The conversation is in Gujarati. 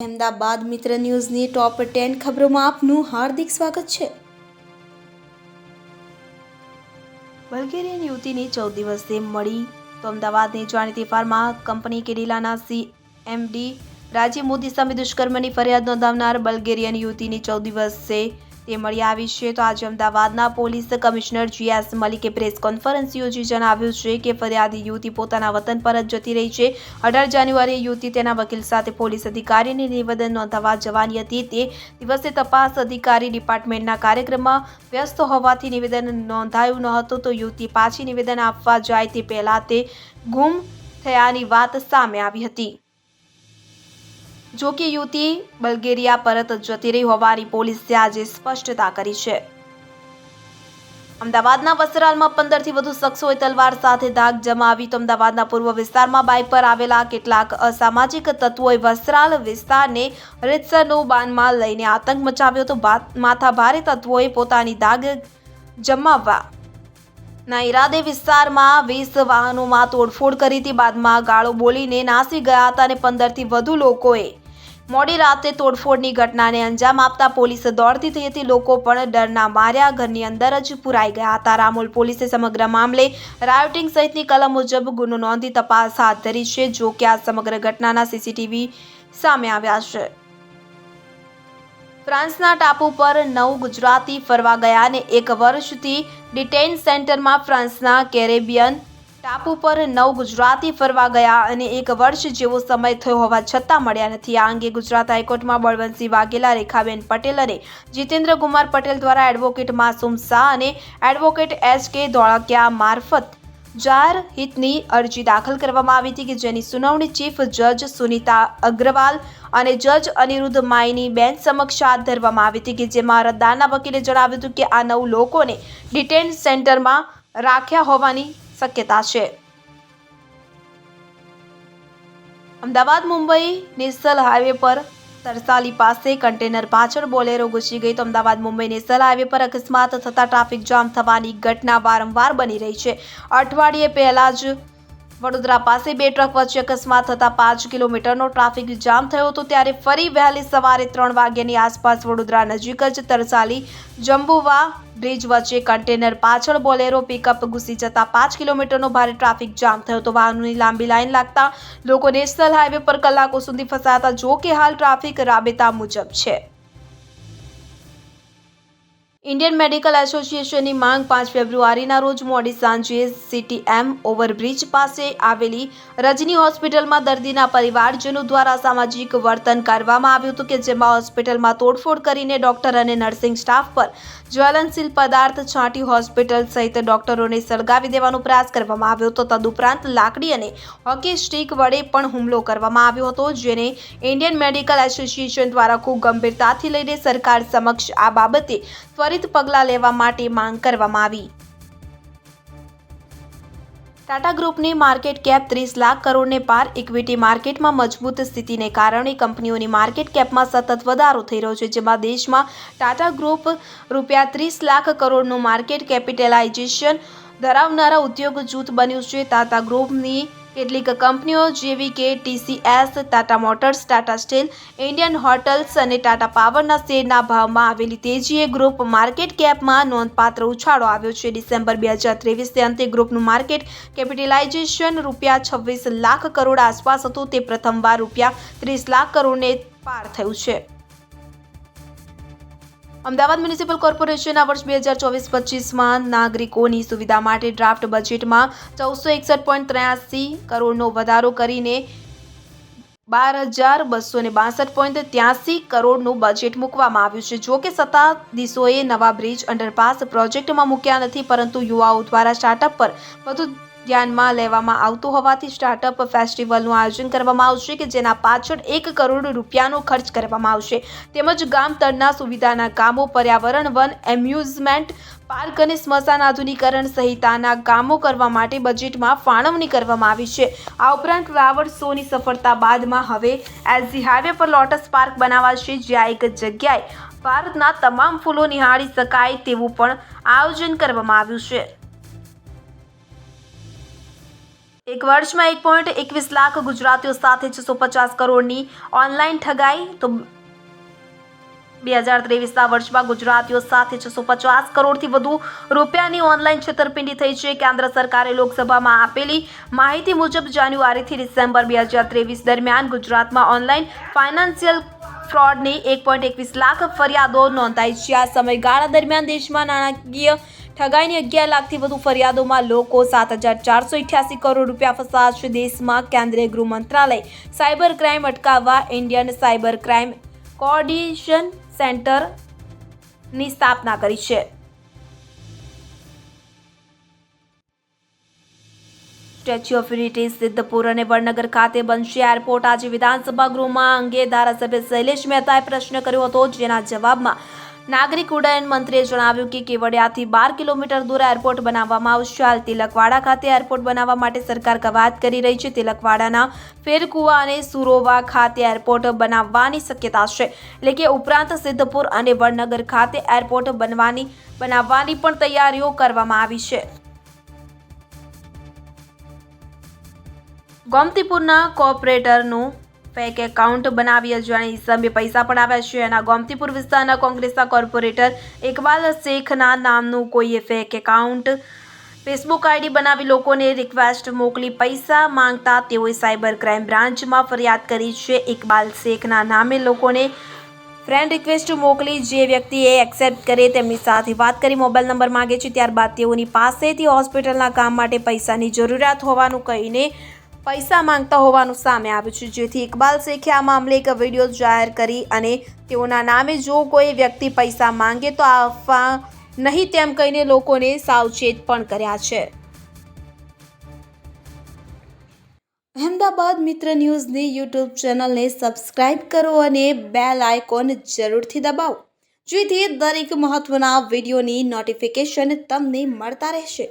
અમદાવાદ મિત્ર ન્યૂઝની ટોપ ટેન ખબરોમાં આપનું હાર્દિક સ્વાગત છે. બલ્ગેરિયન યુવતીની ચૌદ દિવસે મળી તો અમદાવાદની જાણીતી ફાર્મા કંપની કેડિલાના સીએમડી રાજ્ય મોદી સામે દુષ્કર્મની ફરિયાદ નોંધાવનાર બલ્ગેરિયન યુવતીની ચૌદ દિવસે તે મળી આવી છે. તો આજે અમદાવાદના પોલીસ કમિશનર જીએસ મલિકે પ્રેસ કોન્ફરન્સ યોજી જણાવ્યું છે કે ફરિયાદી યુવતી પોતાના વતન પર જ જતી રહી છે. અઢાર જાન્યુઆરીએ યુવતી તેના વકીલ સાથે પોલીસ અધિકારીને નિવેદન નોંધાવવા જવાની હતી. તે દિવસે તપાસ અધિકારી ડિપાર્ટમેન્ટના કાર્યક્રમમાં વ્યસ્ત હોવાથી નિવેદન નોંધાયું ન હતું. તો યુવતી પાછી નિવેદન આપવા જાય તે પહેલાં તે ગુમ થયાની વાત સામે આવી હતી. જો કે યુવતી બલ્ગેરિયા પરત જતી રહી હોવાની પોલીસે આજે સ્પષ્ટતા કરી છે. અમદાવાદના વસ્ત્રાલમાં પંદરથી વધુ શખ્સોએ તલવાર સાથે ધાક જમાવી તો અમદાવાદના પૂર્વ વિસ્તારમાં બાઇક પર આવેલા કેટલાક અસામાજિક તત્વોએ વસ્ત્રાલ વિસ્તારને રીતસરનું બાનમાં લઈને આતંક મચાવ્યો તો માથા માથાભારે તત્વોએ પોતાની દાગ જમાવવા ના ઈરાદે વિસ્તારમાં વીસ વાહનોમાં તોડફોડ કરી હતી. બાદમાં ગાળો બોલીને નાસી ગયા હતા અને પંદરથી વધુ લોકોએ મોડી રાતે તોડફોડની ઘટનાને અંજામ આપતા પોલીસ દોડતી થઈ હતી. લોકો પણ ડરના માર્યા. ઘરની અંદર જ પુરાઈ ગયા હતા. રામોલ પોલીસે સમગ્ર મામલે રાયોટિંગ સહિતની કલમ મુજબ ગુનો નોંધી તપાસ હાથ ધરી છે, જો કે આ સમગ્ર ઘટનાના સીસીટીવી સામે આવ્યા છે. ફ્રાન્સના ટાપુ પર નવ ગુજરાતી ફરવા ગયા અને એક વર્ષથી ડિટેઇન સેન્ટરમાં ફ્રાન્સના કેરેબિયન ટાપુ પર નવ ગુજરાતી ફરવા ગયા અને એક વર્ષ જેવો સમય થયો હોવા છતાં મળ્યા નથી. આ અંગે ગુજરાત હાઈકોર્ટમાં બળવંતસિંહ વાઘેલા, રેખાબેન પટેલ અને જીતેન્દ્ર કુમાર પટેલ દ્વારા એડવોકેટ માસુમ શાહ અને એડવોકેટ એચ કે ધોળકિયા મારફત જાહેર હિતની અરજી દાખલ કરવામાં આવી હતી કે જેની સુનાવણી ચીફ જજ સુનિતા અગ્રવાલ અને જજ અનિરુદ્ધ માઈની બેન્ચ સમક્ષ હાથ ધરવામાં આવી હતી કે જેમાં રદ્દાના વકીલે જણાવ્યું હતું કે આ નવ લોકોને ડિટેન સેન્ટરમાં રાખ્યા હોવાની શક્યતા છે. અમદાવાદ મુંબઈ નેશનલ હાઈવે પર તરસાલી પાસે કન્ટેનર પાછળ બોલેરો ઘૂસી ગઈ તો અમદાવાદ મુંબઈને સલ હાઈવે પર અકસ્માત થતા ટ્રાફિક જામ થવાની ઘટના વારંવાર બની રહી છે. અઠવાડિયે પહેલા જ વડોદરા પાસે બે ટ્રક વચ્ચે અકસ્માત થતા પાંચ કિલોમીટરનો ટ્રાફિક જામ થયો હતો ત્યારે ફરી વહેલી સવારે ત્રણ વાગ્યાની આસપાસ વડોદરા નજીક જ તરસાલી, જંબુવા બ્રિજ વચ્ચે કન્ટેનર પાછળ બોલેરો પિકઅપ ઘૂસી જતા પાંચ કિલોમીટરનો ભારે ટ્રાફિક જામ થયો તો વાહનોની લાંબી લાઈન લાગતા લોકો નેશનલ હાઈવે પર કલાકો સુધી ફસાતા જો કે હાલ ટ્રાફિક રાબેતા મુજબ છે. ઇન્ડિયન મેડિકલ એસોસિએશનની માંગ પાંચ ફેબ્રુઆરીના રોજ મોડી સાંજે સીટીએમ ઓવરબ્રિજ પાસે આવેલી રજની હોસ્પિટલમાં દર્દીના પરિવારજનો દ્વારા સામાજિક વર્તન કરવામાં આવ્યું હતું કે જેમાં હોસ્પિટલમાં તોડફોડ કરીને ડોક્ટર અને નર્સિંગ સ્ટાફ પર જ્વલનશીલ પદાર્થ છાંટી હોસ્પિટલ સહિત ડોક્ટરોને સળગાવી દેવાનો પ્રયાસ કરવામાં આવ્યો હતો. તદુપરાંત લાકડી અને હોકી સ્ટીક વડે પણ હુમલો કરવામાં આવ્યો હતો, જેને ઇન્ડિયન મેડિકલ એસોસિએશન દ્વારા ખૂબ ગંભીરતાથી લઈને સરકાર સમક્ષ આ બાબતે ત્વરિત પગલાં લેવા માટે માંગ કરવામાં આવી. ટાટા ગ્રુપની માર્કેટ કેપ ત્રીસ લાખ કરોડને પાર ઇક્વિટી માર્કેટમાં મજબૂત સ્થિતિને કારણે કંપનીઓની માર્કેટ કેપમાં સતત વધારો થઈ રહ્યો છે, જેમાં દેશમાં ટાટા ગ્રુપ રૂપિયા ત્રીસ લાખ કરોડનું માર્કેટ કેપિટલાઇઝેશન ધરાવનારા ઉદ્યોગ જૂથ બન્યું છે. ટાટા ગ્રુપની કેટલીક કંપનીઓ જેવી કે TCS, Tata Motors, Tata Steel, Indian Hotels અને ટાટા પાવરના શેરના ભાવમાં આવેલી તેજીએ ગ્રુપ માર્કેટ કેપમાં નોંધપાત્ર ઉછાળો આવ્યો છે. ડિસેમ્બર બે હજાર ત્રેવીસને અંતે ગ્રુપનું માર્કેટ કેપિટલાઇઝેશન રૂપિયા છવ્વીસ લાખ કરોડ આસપાસ હતું. તે પ્રથમવાર રૂપિયા ત્રીસ લાખ કરોડને પાર થયું છે. અમદાવાદ મ્યુનિસિપલ કોર્પોરેશનના વર્ષ બે હજાર ચોવીસ પચીસમાં નાગરિકોની સુવિધા માટે ડ્રાફ્ટ બજેટમાં ચૌદસો એકસઠ પોઈન્ટ ત્ર્યાસી કરોડનો વધારો કરીને બાર હજાર બસો ને બાસઠ પોઈન્ટ ત્યાસી કરોડનું બજેટ મૂકવામાં આવ્યું છે. જો કે સત્તાધીશોએ નવા બ્રિજ અંડરપાસ પ્રોજેક્ટમાં મૂક્યા નથી, પરંતુ યુવાઓ દ્વારા સ્ટાર્ટઅપ પર વધુ ધ્યાનમાં લેવામાં આવતું હોવાથી સ્ટાર્ટઅપ ફેસ્ટિવલનું આયોજન કરવામાં આવશે કે જેના પાછળ એક કરોડ રૂપિયાનો ખર્ચ કરવામાં આવશે. તેમજ ગામ તળના સુવિધાના કામો પર્યાવરણ વન, એમ્યુઝમેન્ટ પાર્ક અને સ્મશાન આધુનિકરણ સહિતાના કામો કરવા માટે બજેટમાં ફાળવણી કરવામાં આવી છે. આ ઉપરાંત રાવણ શોની સફળતા બાદમાં હવે એસજી હાઈવે પર લોટસ પાર્ક બનાવાશે, જ્યાં એક જગ્યાએ ભારતના તમામ ફૂલો નિહાળી શકાય તેવું પણ આયોજન કરવામાં આવ્યું છે. એક વર્ષમાં એક પોઈન્ટ એકવીસ લાખ ગુજરાતીઓ સાથે છસો પચાસ કરોડની ઓનલાઈન ઠગાઈ. તો બે હજાર ત્રેવીસના વર્ષમાં ગુજરાતીઓ સાથે છસો પચાસ કરોડથી વધુ રૂપિયાની ઓનલાઈન છેતરપિંડી થઈ છે. કેન્દ્ર સરકારે લોકસભામાં આપેલી માહિતી મુજબ જાન્યુઆરીથી ડિસેમ્બર બે હજાર ત્રેવીસ દરમિયાન ગુજરાતમાં ઓનલાઈન ફાઇનાન્શિયલ ફ્રોડની એક પોઈન્ટ એકવીસ લાખ ફરિયાદો નોંધાઈ છે. આ સમયગાળા દરમિયાન દેશમાં નાણાકીય ઠગાઈની અગિયાર લાખથી વધુ ફરિયાદોમાં લોકો સાત હજાર ચારસો અઠ્યાસી કરોડ રૂપિયા ફસાયા છે દેશમાં. કેન્દ્રીય ગૃહ મંત્રાલય સાયબર ક્રાઇમ અટકાવવા ઇન્ડિયન સાયબર ક્રાઇમ કોઓર્ડિનેશન સેન્ટરની સ્થાપના કરી છે. સ્ટેચ્યુ ઓફ યુનિટી સિદ્ધપુર અને વડનગર ખાતે બનશે એરપોર્ટ. આજે વિધાનસભા ગૃહમાં અંગે ધારાસભ્ય શૈલેષ મહેતાએ પ્રશ્ન કર્યો હતો, જેના જવાબમાં નાગરિક ઉડ્ડયન મંત્રીએ જણાવ્યું કે કેવડિયાથી બાર કિલોમીટર દૂર એરપોર્ટ બનાવવામાં આવશે. હાલ તિલકવાડા ખાતે એરપોર્ટ બનાવવા માટે સરકાર કવાયત કરી રહી છે. તિલકવાડાના ફેરકુવા અને સુરોવા ખાતે એરપોર્ટ બનાવવાની શક્યતા છે. એટલે કે ઉપરાંત સિદ્ધપુર અને વડનગર ખાતે એરપોર્ટ બનવાની, બનાવવાની પણ તૈયારીઓ કરવામાં આવી છે. ગોમતીપુરના કોર્પોરેટરનું ફેક એકાઉન્ટ બનાવી અજવાણી ઇસમે પૈસા પડાવ્યા છે. એના ગોમતીપુર વિસ્તારના કોંગ્રેસના કોર્પોરેટર ઇકબાલ શેખના નામનું કોઈએ ફેક એકાઉન્ટ ફેસબુક આઈડી બનાવી લોકોને રિક્વેસ્ટ મોકલી પૈસા માંગતા તેઓએ સાયબર ક્રાઇમ બ્રાન્ચમાં ફરિયાદ કરી છે. ઇકબાલ શેખના નામે લોકોને ફ્રેન્ડ રિક્વેસ્ટ મોકલી જે વ્યક્તિએ એક્સેપ્ટ કરે તેમની સાથે વાત કરી મોબાઈલ નંબર માંગે છે. ત્યારબાદ તેઓની પાસેથી હોસ્પિટલના કામ માટે પૈસાની જરૂરિયાત હોવાનું કહીને પૈસા માંગતા હોવાનું સામે આવ્યું છે. જેથી ઇકબાલ શેખે આ મામલે એક વીડિયો જાહેર કરી અને તેઓના નામે જો કોઈ વ્યક્તિ પૈસા માંગે તો આપવા નહીં તેમ કહીને લોકોને સાવચેત પણ કર્યા છે. અહેમદાબાદ મિત્ર ન્યૂઝની યુટ્યુબ ચેનલને સબસ્ક્રાઇબ કરો અને બેલ આઇકોન જરૂરથી દબાવો, જેથી દરેક મહત્વના વિડીયોની નોટિફિકેશન તમને મળતા રહેશે.